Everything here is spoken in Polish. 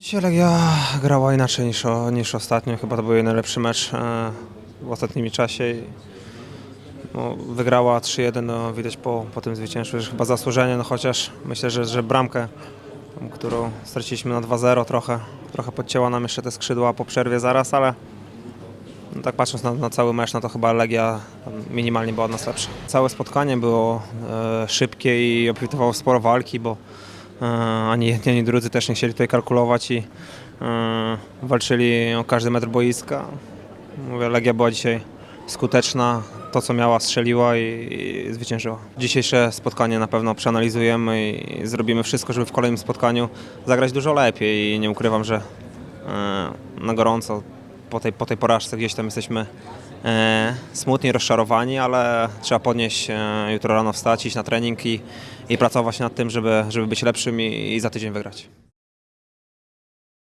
Dzisiaj Legia grała inaczej niż, niż ostatnio. Chyba to był jej najlepszy mecz e, w ostatnim czasie. No, wygrała 3-1, no, widać po, po tym zwycięstwie, że chyba zasłużenie, no chociaż myślę, że, że bramkę, którą straciliśmy na 2-0 trochę, trochę podcięła nam jeszcze te skrzydła po przerwie zaraz, ale no, tak patrząc na, na cały mecz, no to chyba Legia minimalnie była od nas lepsza. Całe spotkanie było e, szybkie i obfitowało sporo walki, bo ani jedni, ani drudzy też nie chcieli tutaj kalkulować i e, walczyli o każdy metr boiska. Mówię, Legia była dzisiaj skuteczna, to co miała strzeliła i, i zwyciężyła. Dzisiejsze spotkanie na pewno przeanalizujemy i zrobimy wszystko, żeby w kolejnym spotkaniu zagrać dużo lepiej i nie ukrywam, że e, na gorąco po tej, po tej porażce gdzieś tam jesteśmy e, smutni, rozczarowani, ale trzeba podnieść, e, jutro rano wstać, iść na trening i, i pracować nad tym, żeby, żeby być lepszym i, i za tydzień wygrać.